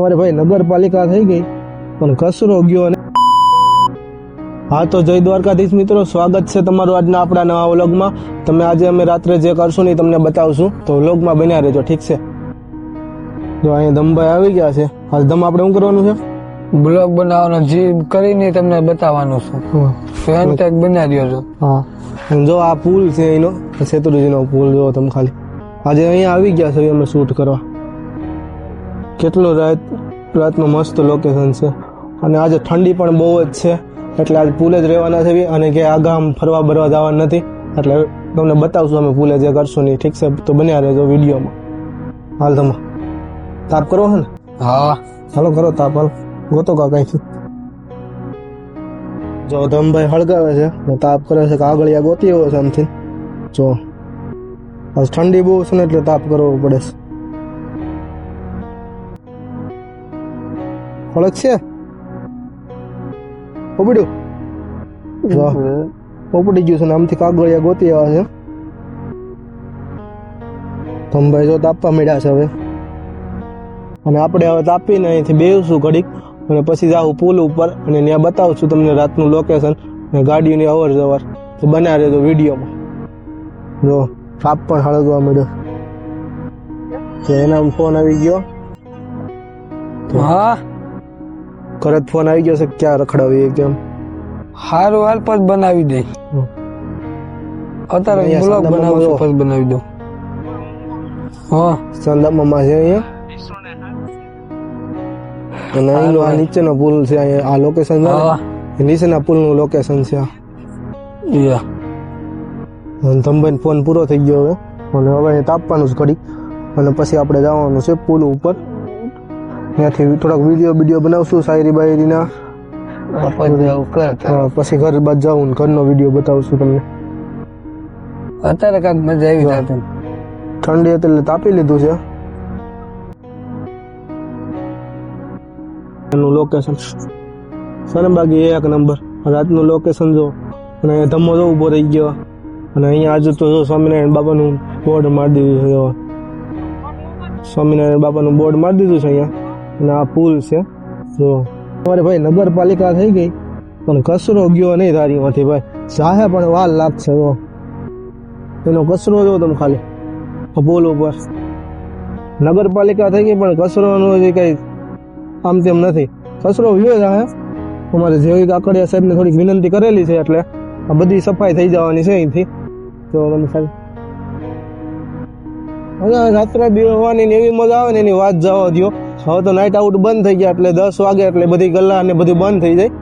અમારે ભાઈ નગરપાલિકા થઈ ગઈ પણ કસરો ગયો ને હા તો જય દ્વારકાધીશ મિત્રો સ્વાગત છે તમારું આજના આપણા નવા વ્લોગમાં. તમે આજે અમે રાત્રે જે કરશું ને તમને બતાવશું. તો વ્લોગમાં બન્યા રહેજો ઠીક છે? જો અહીંયા ધમભાઈ આવી ગયા છે. હાલ ધમ આપણે શું કરવાનું છે? બ્લોગ બનાવવાનો જે કરીને તમને બતાવવાનું છું. ફેન ટેક બનાવી દો છો હા. જો આ પુલ છે એનો શેત્રુજીનો પુલ જો તમે ખાલી આજે અહીંયા આવી ગયા છે અમે શૂટ કરવા. કેટલું રાત રાતનું મસ્ત લોકેશન છે. અને આજે ઠંડી પણ બહુ જ છે. એટલે આજે પુલે જ રહેવાના છે અને કે આ ગામ ફરવા બરવા જવા નથી. એટલે તમને બતાવશું અમે પુલે જે કરશું નહીં ઠીક છે? તો બન્યા રહેજો વિડીયોમાં. હાલ તમે. તાપ કરો છે ને? હા. ચાલો કરો તાપ હાલ. ગોતો કા કઈ જો ધમભાઈ હળગાવે છે ને તાપ કરે છે કે આગળિયા ગોતી આવ્યો છે આમથી. જો. આજ ઠંડી બહુ છે ને એટલે તાપ કરવો પડે છે. છે પોપડ્યું પોપડી ગયું છે ને આમથી કાગળિયા ગોતી આવ્યા છે. ધમભાઈ જો તાપવા મળ્યા છે હવે. અને આપણે હવે તાપીને અહીંથી બેસું ઘડીક અને પછી જાઉં પુલ ઉપર અને ત્યાં બતાવું છું તમને રાતનું લોકેશન અને ગાડીની અવર જવર. તો બના રહેજો વિડીયોમાં. જો તાપ પણ હળગવા મળ્યો એના ફોન આવી ગયો. હા. ઘરે ફોન આવી ગયો છે ક્યાં રખડાવી કેમ હારું હાલ પછી બનાવી દે. અત્યારે બ્લોગ બનાવું છું જો. બનાવી દો હા. સંદામામાં છે અહીંયા? અને અહીંનો આ નીચેનો પુલ છે અહીંયા આ લોકેશન છે નીચેના પુલનું લોકેશન છે યા. ધમભાઈ ફોન પૂરો થઈ ગયો હવે. અને હવે તાપવાનું જ ઘડીક. અને પછી આપણે જવાનું છે પુલ ઉપર. ત્યાંથી થોડાક વીડિયો વીડિયો બનાવશું શાયરી બાયરીના. પછી ઘર બાદ જાઉં ને ઘરનો વીડિયો બતાવશું તમને. અત્યારે કાંઈક મજા આવી જાય ઠંડી એટલે તાપી લીધું છે. એનું લોકેશન સનબાગી એક નંબર. રાતનું લોકેશન જો. અને અહીંયા ધમ્મો જો ઊભો રહી ગયો. અને અહીંયા આજુ તો જો સ્વામિનારાયણ બાબાનું બોર્ડ મારી દીધું છે સ્વામિનારાયણ બાબાનું બોર્ડ મારી દીધું છે અહીંયા. અને આ પુલ છે. જો અમારે ભાઈ નગરપાલિકા થઈ ગઈ, પણ કચરો ગયો નહીં ધારીમાંથી ભાઈ. સાહે પણ વાર લાગશે જો. એનો કચરો જો તમે ખાલી પુલ ઉપર. નગરપાલિકા થઈ ગઈ, પણ કચરોનો જે કંઈ આમ તેમ નથી. કચરો વ્યો જ અમારે જેવી કાકડિયા સાહેબને થોડીક વિનંતી કરેલી છે એટલે આ બધી સફાઈ થઈ જવાની છે અહીંથી. તો તમે ખાલી. હવે રાત્રે બી હોવાની એવી મજા આવે ને એની વાત જવા દો હવે તો નાઇટ આઉટ બંધ થઈ ગયા એટલે દસ વાગે એટલે બધી ગલ્લા ને બધું બંધ થઈ જાય.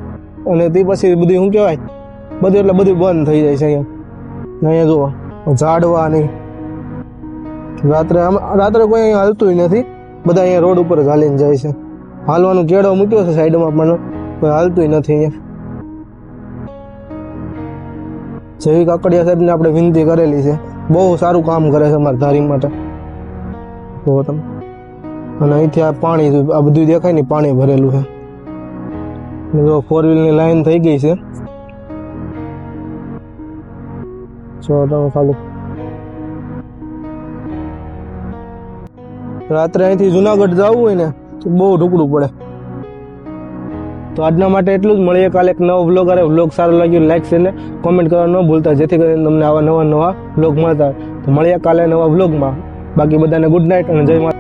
અને તે પછી બધું શું કહેવાય? બધું એટલે બધું બંધ થઈ જાય છે અહીંયા અહીંયા જુઓ, ઝાડવા નહીં રાત્રે આમ, રાત્રે કોઈ અહીંયા હાલતું નથી. બધા અહીંયા રોડ ઉપર જ હાલીને જાય છે. હાલવાનું કેળો મૂક્યો છે સાઈડમાં પણ. કોઈ હાલતું નથી અહીંયા. જેવી કાકડિયા સાહેબને આપણે વિનંતી કરેલી છે. બહુ સારું કામ કરે છે અમારા ધારી માટે. તો તમે. અને અહીંથી આ પાણી આ બધું દેખાય ને, પાણી ભરેલું છે. ફોર જો ફોર વ્હીલની લાઈન થઈ ગઈ છે. જો તમે ખાલી રાત્રે અહીંથી જુનાગઢ જવું હોય ને, તો બહુ ઢુકડું પડે. તો આજના માટે એટલું જ. મળીએ કાલે એક નવો વ્લોગ આવે વ્લોગ સારો લાગ્યો લાઈક છે ને કોમેન્ટ કરવા ન ભૂલતા, જેથી કરીને તમને આવા નવા નવા વ્લોગ મળતા. તો મળીએ કાલે નવા વ્લોગમાં બાકી બધાને ગુડ નાઇટ અને જય માતા